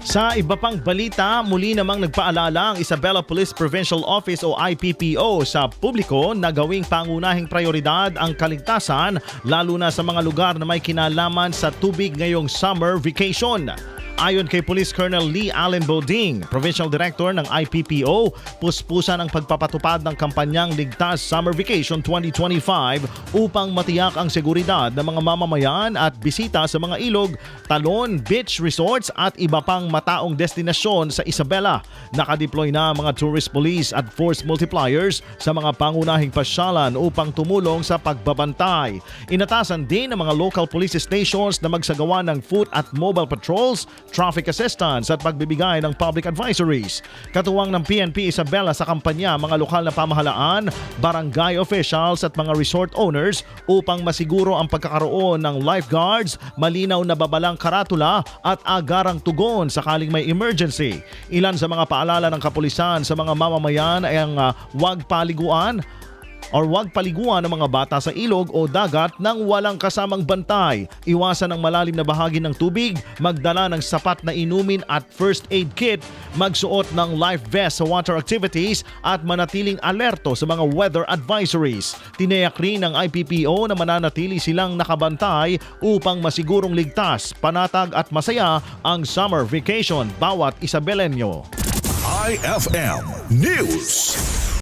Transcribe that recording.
Sa iba pang balita, muli namang nagpaalala ang Isabela Police Provincial Office o IPPO sa publiko na gawing pangunahing prioridad ang kaligtasan lalo na sa mga lugar na may kinalaman sa tubig ngayong summer vacation. Ayon kay Police Colonel Lee Allen Boding, Provincial Director ng IPPO, puspusan ang pagpapatupad ng kampanyang Ligtas Summer Vacation 2025 upang matiyak ang seguridad ng mga mamamayan at bisita sa mga ilog, talon, beach resorts at iba pang mataong destinasyon sa Isabela. Nakadeploy na ang mga tourist police at force multipliers sa mga pangunahing pasyalan upang tumulong sa pagbabantay. Inatasan din ng mga local police stations na magsagawa ng foot at mobile patrols, traffic assistance at pagbibigay ng public advisories. Katuwang ng PNP Isabela sa kampanya mga lokal na pamahalaan, barangay officials at mga resort owners upang masiguro ang pagkakaroon ng lifeguards, malinaw na babalang karatula at agarang tugon sakaling may emergency. Ilan sa mga paalala ng kapulisan sa mga mamamayan ay ang ah, huwag paliguan, or huwag paliguan ng mga bata sa ilog o dagat nang walang kasamang bantay. Iwasan ang malalim na bahagi ng tubig, magdala ng sapat na inumin at first aid kit, magsuot ng life vest sa water activities at manatiling alerto sa mga weather advisories. Tinayak rin ng IPPO na mananatili silang nakabantay upang masigurong ligtas, panatag at masaya ang summer vacation bawat Isabelenyo. IFM News.